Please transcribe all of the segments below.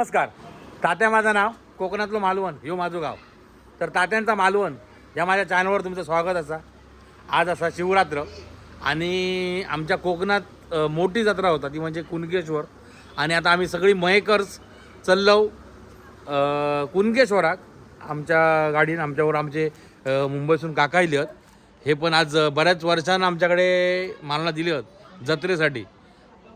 नमस्कार. तात्या माझं नाव कोकणातलं मालवण ह्यो माझं गाव तर तात्यांचा मालवण या माझ्या चॅनलवर तुमचं स्वागत असा. आज असा शिवरात्र आणि आमच्या कोकणात मोठी जत्रा होता ती म्हणजे कुणकेश्वर. आणि आता आम्ही सगळी मयेकर्स चल्लव कुणकेश्वराक आमच्या गाडीनं आमच्यावर आमचे मुंबईसून काका इले आहेत. हे पण आज बऱ्याच वर्षानं आमच्याकडे मालना दिले आहेत जत्रेसाठी.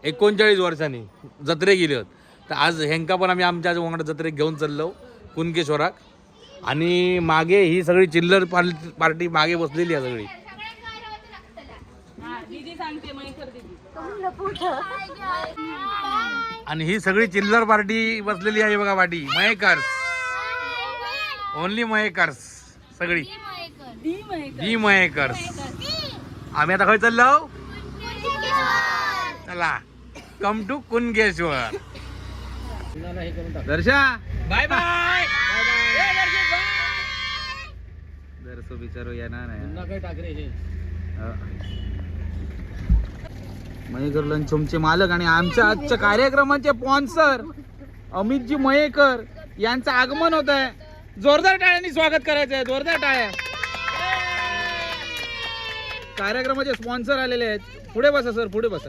एकोणचाळीस वर्षांनी जत्रे गेले आहेत. तर आज हेंका पण आम्ही आमच्या वांगडा जत्रेक घेऊन चाललो कुणकेश्वराक. आणि मागे ही सगळी चिल्लर पार्टी पार्टी मागे बसलेली आहे सगळी. दीदी सांगते मयकर दीदी. आणि ही सगळी चिल्लर पार्टी बसलेली आहे बघा पाठी मयेकर्स ओनली मयेकर्स सगळी. दी मयकर ही मयेकर्स आम्ही आता खय चाललो? चला. Come to Kunkeshwar. दर्शा. Bye bye. दर्शो बिचारो येणार नाही मयेकर लंचोमचे मालक आणि आमच्या आजच्या कार्यक्रमाचे स्पॉन्सर अमितजी मयेकर यांचं आगमन होत आहे. जोरदार टाळ्यांनी स्वागत करायचं आहे. जोरदार टाळ्या. कार्यक्रमाचे स्पॉन्सर आलेले आहेत. पुढे बसा सर पुढे बसा.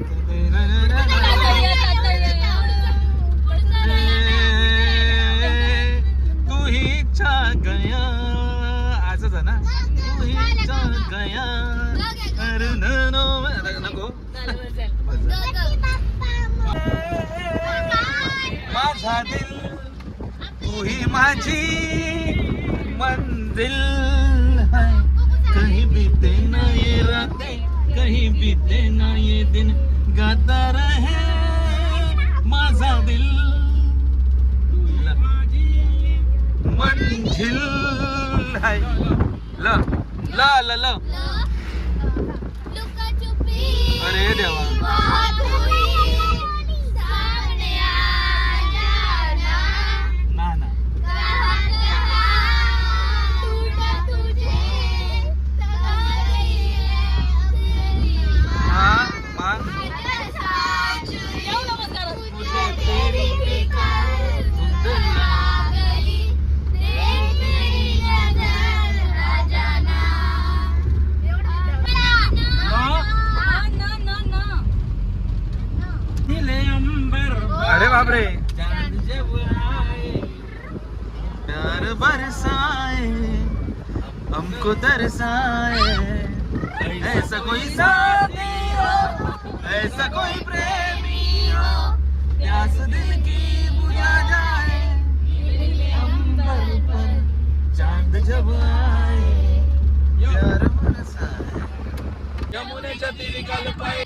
तू ही माझी मंजिल है। कहीं बीते ना ये रातें कहीं बीते ना ये दिन। गाता रहे माझा दिल। मंजिल है। ल ल ल ल। अरे देवा। ऐसा कोई प्रेमी हो प्यास दिल की बुझा जाए। अंबर पर चांद जब आए प्यार बरसाए यमुनेच्या तिरी कल्पाय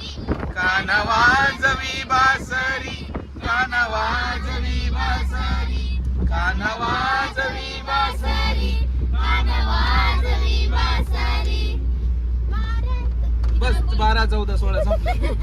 काना वाजवी बासरी काना वाजवी बासरी काना वाजवी बासरी बस बारा चौदा सोळा संपलं.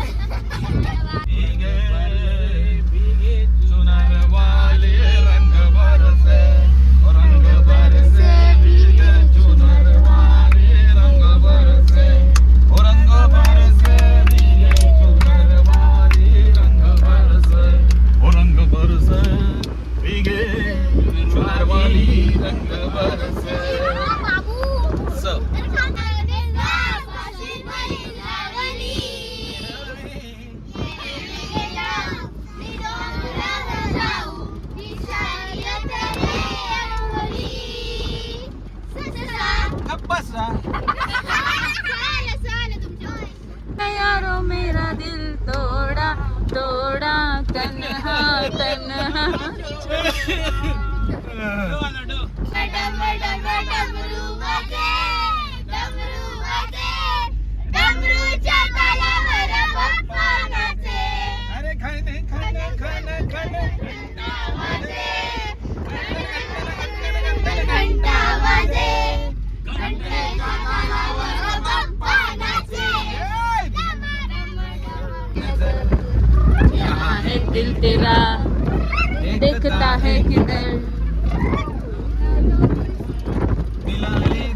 है कि डर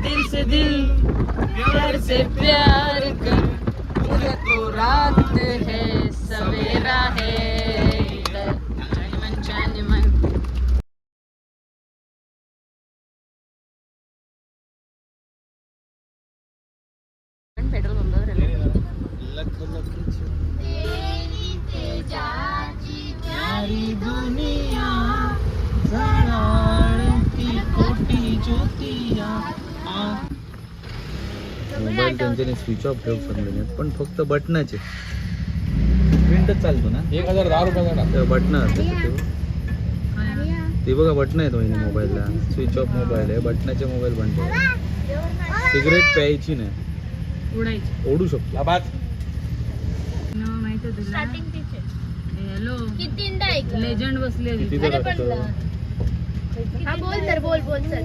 दिल से दिल प्यार से प्यार कर। मुझे तो रात है सवेरा है पेट्रोल पंपावर मोबाईल त्यांच्याने स्विच ऑफ ठेवू सांगले पण फक्त बटनाचे प्रिंटच चालतो ना? एक हजार दहा रुपयाचा तर बटन असते ते बघा बटन आहेत वहिनी मोबाईलला स्विच ऑफ मोबाईल आहे बटनाचे मोबाईल बनते सिगरेट प्यायची नाही. उडायची ओढू शकतो. लेजंड बसले हा बोल तर बोल बोल सर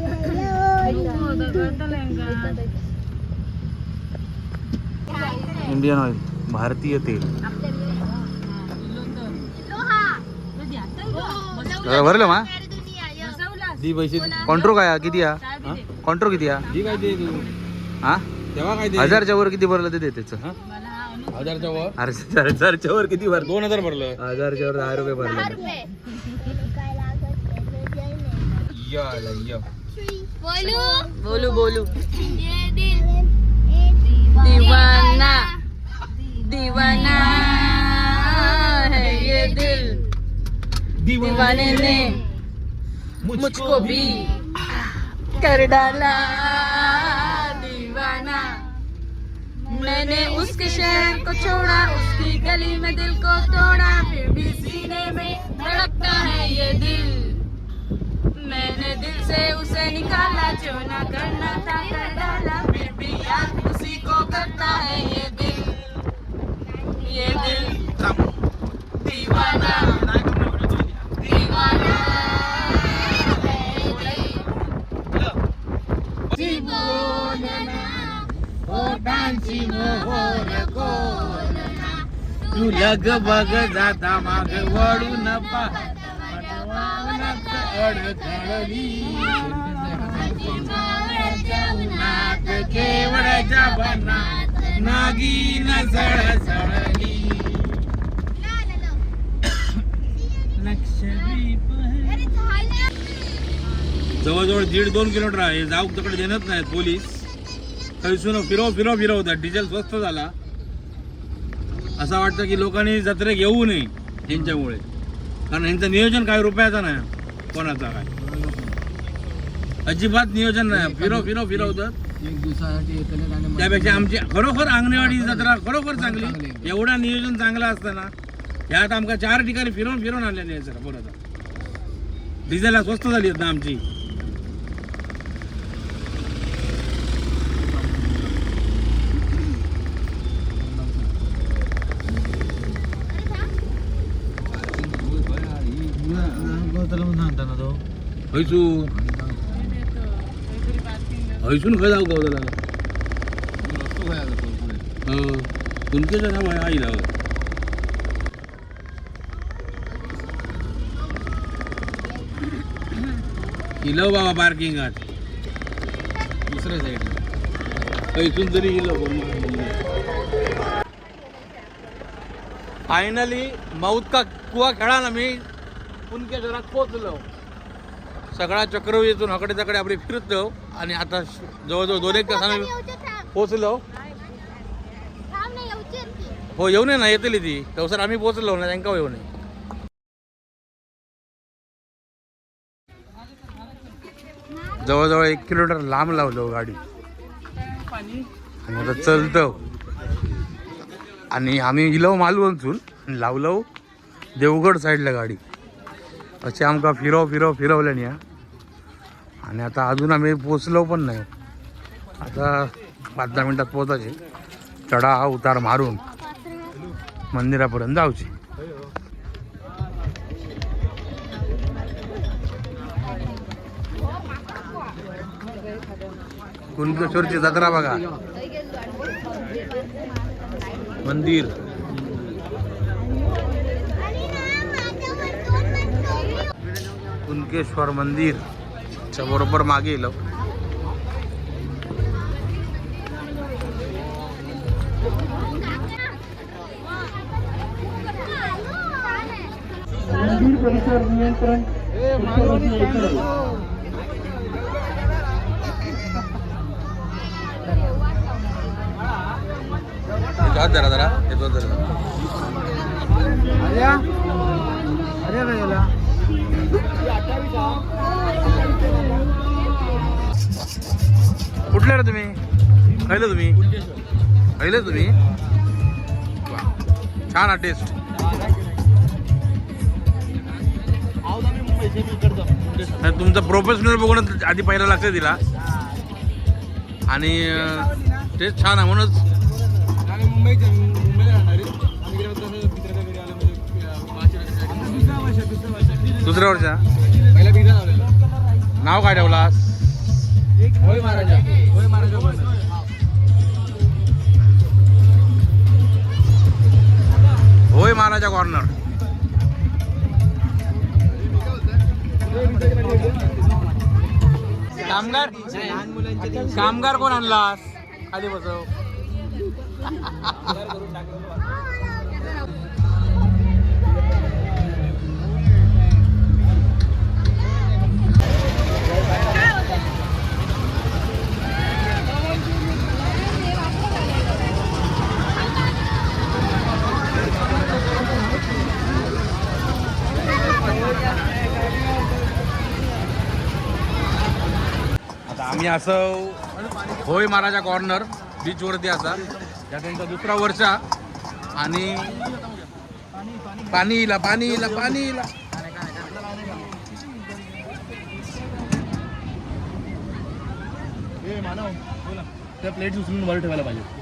इंडियन ऑइल भारतीय तेल. भरलं मा? दी पैसे कॉन्ट्रो काय? किती हा? कॉन्ट्रो किती हा? जी काय हा? तेव्हा काय हजारच्या वर किती भरलं ते दे त्याचं. हजारच्या वर? हजारच्या वर किती भरलं? दोन हजार भरलं. हजारच्या वर दहा रुपये भरले. बोलू बोलू बोलू ये दिल दीवाना दीवाना है ये दिल दीवाने ने मुझको भी कर डाला दीवाना मैंने उसके शहर को छोड़ा उसकी गली में दिल को तोड़ा फिर भी सीने में धड़कता है ये दिल मैंने दिल से उसे निकाला जो ना करना था कर डाला। फिर भी याद उसी को करता है ये दिल। ये दिल। दीवाना। दीवाना। तू लग बग जाता माग वळून अडखळली केवळच्या बना नागिन सळसळली जवळजवळ दीड दोन किलोमीटर आहे. जाऊ तिकडे देणत नाहीत पोलीस. थैसून फिरव फिरव फिरवतात डिझेल स्वस्त झाला. असं वाटतं की लोकांनी जत्रेक येऊ नये यांच्यामुळे. कारण यांचं नियोजन काय रुपयाचं नाही. कोणाचा काय अजिबात नियोजन नाही. फिरव फिरव फिरवतात त्यापेक्षा आमची खरोखर अंगणवाडी जत्रा खरोखर चांगली. एवढा नियोजन चांगला असताना यात आमका चार ठिकाणी फिरवून फिरवून आहे सर परत डिझेलला स्वस्त झाली आहेत ना आमची. हैसून हैसून खय जाऊ गावला तुमकेचं नाव आहे आईला. इलो बाबा पार्किंगात दुसऱ्या साईड हैसून तरी इलो फायनली मौत का कुवा खेळा ना मी कुणकेश्वरात पोचलो सगळा चक्रव्यूहतून हकडे तकडे आपली फिरतो आणि आता जवळजवळ दोन एक तासाने पोचलो हो येऊ नये ना येतली ती. तवसर आम्ही पोचलो ना त्यांका येऊ नये. जवळजवळ एक किलोमीटर लांब लावलो गाडी. आणि आता चलतो. आणि आम्ही इलव मालवणसून लावलो देवगड साईडला गाडी. अशी आमका फिरव फिरव फिरवल्या न्या आणि आता अजून आम्ही पोचलो पण नाही. आता पाच दहा मिनटात पोचायचे चढा उतार मारून मंदिरापर्यंत जाऊची. कुणकेश्वरची जत्रा बघा. मंदिर. कुणकेश्वर मंदिर. च्या बरोबर मागे येलो. हात जरा. जरा येतो जरा कुठले रे तुम्ही? खायलं तुम्ही? खायलं तुम्ही. छान हा टेस्ट नाही, तुमचा प्रोफेशनल बघूनच आधी पहिला लक्ष दिला आणि टेस्ट छान आहे म्हणूनच. दुसऱ्या वर्षा नाव काय ठेवलास? होय महाराजा कॉर्नर. कामगार? कामगार कोण आणलास खाली बसव आम्ही असं होय महाराजा कॉर्नर बीचवरती असा. या त्यांचा दुसरा वर्षा आणि पाणी इला पाणी इला पाणी इला त्या प्लेट उचलून वर ठेवायला पाहिजे.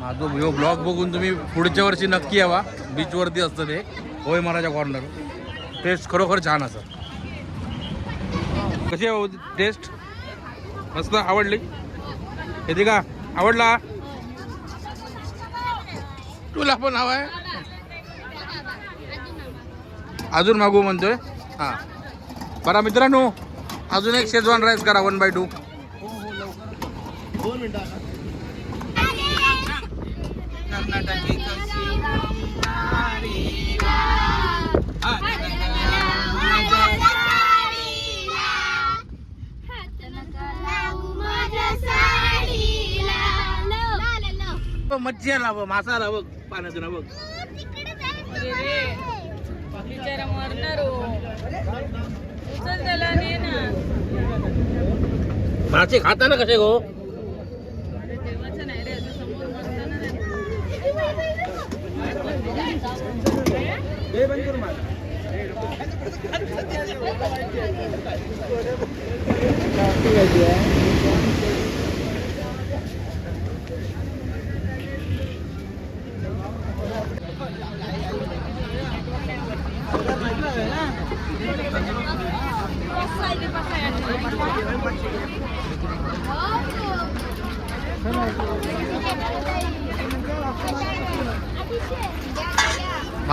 माझं ह्यो ब्लॉग बघून तुम्ही पुढच्या वर्षी नक्की यावा. बीचवरती असतं ते. होय महाराजा कॉर्नर टेस्ट खरोखर छान असं. कशी आहे हो टेस्ट मस्त आवडली? येते का? आवडला? तुला पण हवा आहे? अजून मागू म्हणतोय? हां. बरा मित्रांनो अजून एक शेजवान राईस करा वन बाय टू मच्छी आला बघ मासा आला बघ पाण्यातून बघ बिचारा मरणार उचल त्याला ना मासे खाताना कसे गो? हे बंद करू माझं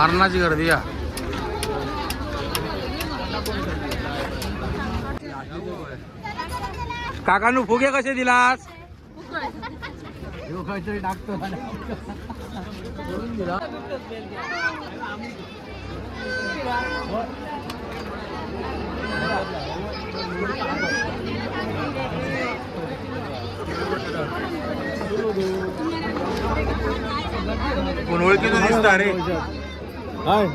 मरणाची गर्दी या काकानू फुगे कसे दिलास? कोण ओळखीचं दिसता रे Hayır.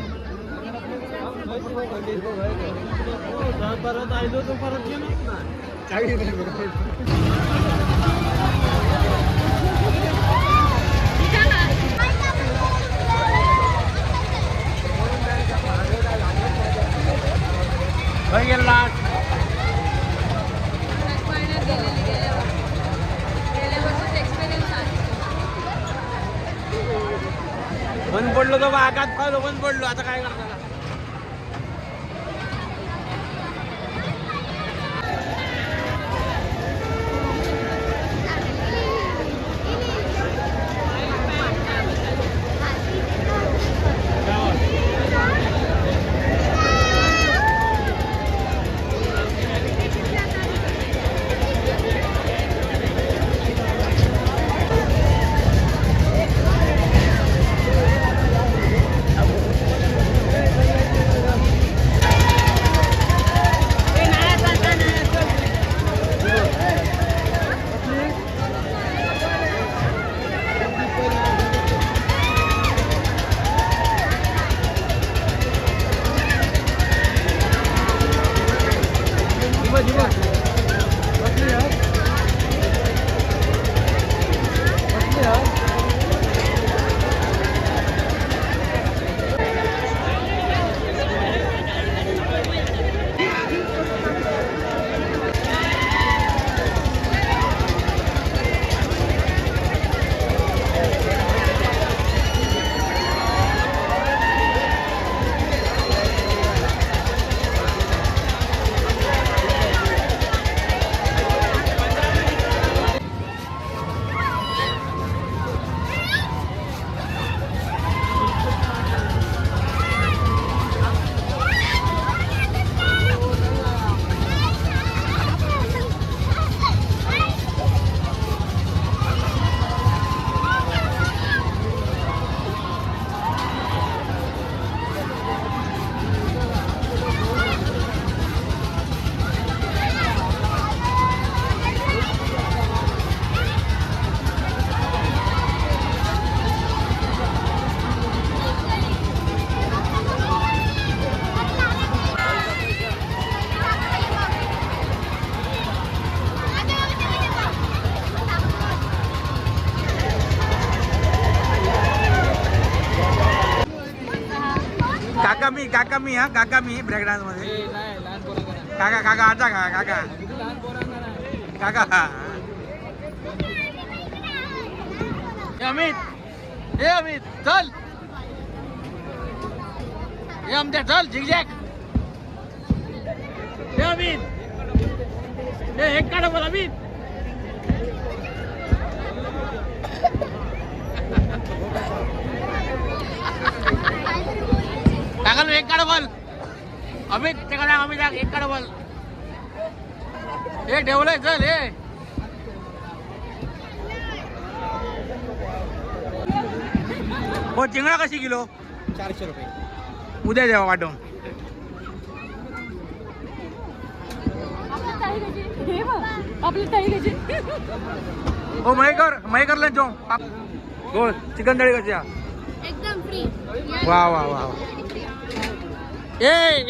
Daha para da बंद पडलो तो आगात खालो बंद पडलो. आता काय करताना काका मी हा काका मी ब्रेक डान्समध्ये. काका काका आता का काका. काका अमित. ए अमित चल. ए अमत्या चल झिकझॅक ए अमित. ए एक काढ बोल अमित. काका एक काढ बोल. अमित ते का अमित एक काढ बोल. ए ठेवलंय चल ए. हो चिंगडा कशी किलो? चारशे रुपये. उद्या द्यावा वाटून. आपली ताई कशी? हो मयकर मयकरला जो. हो चिकन थाळी कशी आहे? एकदम फ्री वा वा वा वा. ए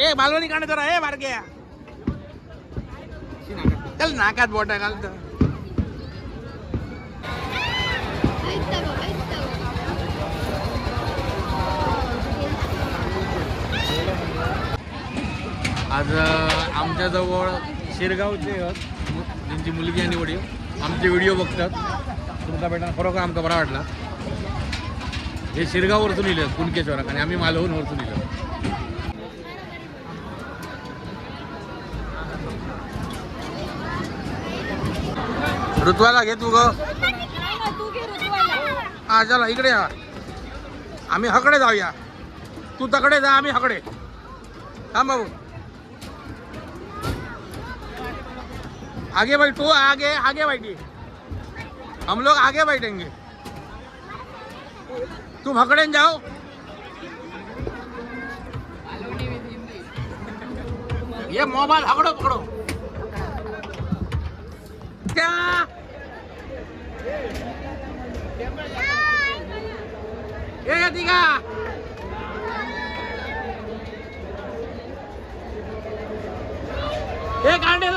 ए मालवणी काढ जरा ए बारक्या. चल नाकात बोटा घाल तर. आज अं, आमच्याजवळ शिरगावचे आहेत. त्यांची मुलगी आणि वडील. आमचे व्हिडिओ बघतात. तुमचा भेटणार खरोखर आमचा बरा वाटला. हे शिरगाववरतून इलं कुणकेश्वराक आणि आम्ही मालवून वरतून इलं ऋतुवाला घे तू ग. हा चला इकडे या. आम्ही हकडे जाऊया. तू तकडे जा आम्ही हकडे. थांब बाबू. आगे बैठ तू आगे आगे बैठी हम लोग आगे बैठेंगे तुम हकड़े जाओ. ये मोबाइल हकड़ो पकड़ो. क्या? ये ये दिगा ये कांडे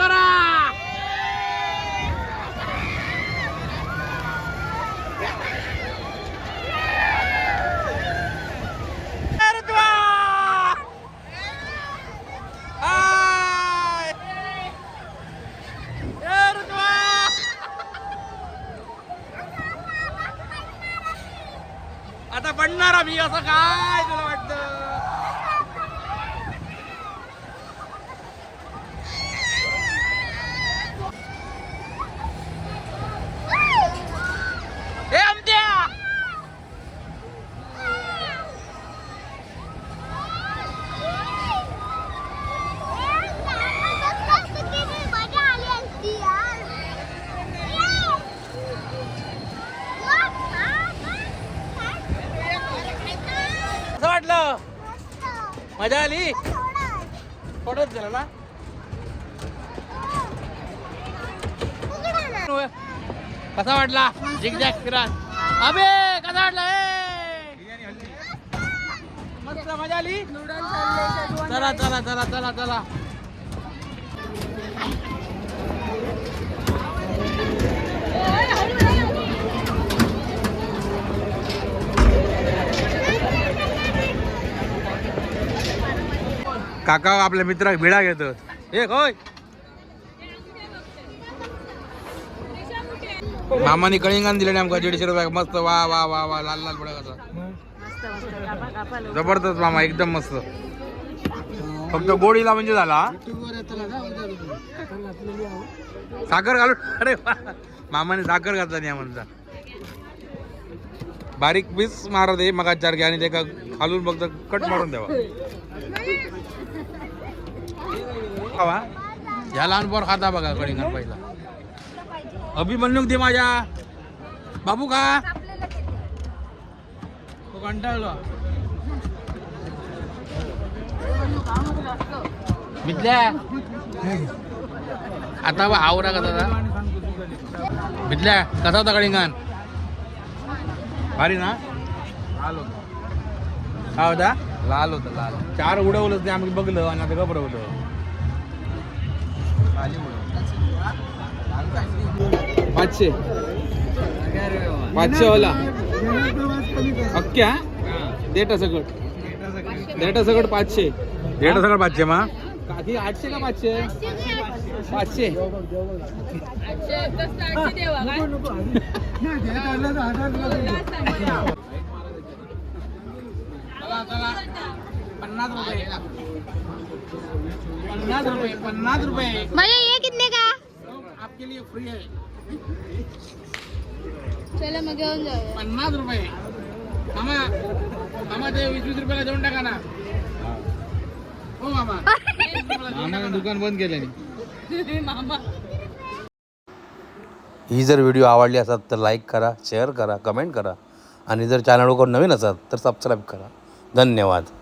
ऋतुवा! हाय! ए ऋतुवा! आता पडणार आम्ही असं काय तुला वाटतं ए अमत्या कसं वाटलं मजा आली? थोडंच झालं ना? कसा वाटला? झिक झॅक फिरान अबे कसा वाटला? मस्त मजा आली? चला चला चला चला चला. काका आपल्या मित्राक भिडा घेतो. एक होय. मामाने कळिंगान दिले आमका दीडशे रुपया मस्त वा वा वा वा लाल लाल बडा कसा जबरदस्त मामा एकदम मस्त. फक्त गोडीला म्हणजे झाला साखर घालून. अरे मामाने साखर घातला नाही म्हणता. बारीक पीस मारा दे मग चार घ्या आणि ते खालून फक्त कट मारून द्यावा ह्या लहान पोर खाता बघा कडिंगण पहिला. अभिमन्युक दे माझ्या. बाबू का तो कंटाळलो. मिथल्या. आता बा आवरा कसा होता? मिथल्या कसा होता कडिंगण भारी ना? लाल होतं हा होता. लाल होतं लाल. चार उडवलं ते आम्ही बघलं आणि आता घबरवलं. पाचशे. पाचशे वाला. अख्ख्या? देट सकट डेटा सगळं पाचशे. डेट सगळं पाचशे मा. आठशे का पाचशे? पाचशे. पन्नास रुपये. पन्नास रुपये पन्नास रुपये. भैया ये कितने का? आपके लिए फ्री है चलो मग घेऊन जाऊया. पन्नास रुपये. मामा मामा ते वीस वीस रुपयाला देऊन टाका ना. हो मामा. दुकान बंद केल्याने. ही जर व्हिडिओ आवडली असाल तर लाईक करा शेअर करा कमेंट करा. आणि जर चॅनलवर नवीन असाल तर सबस्क्राईब करा. धन्यवाद.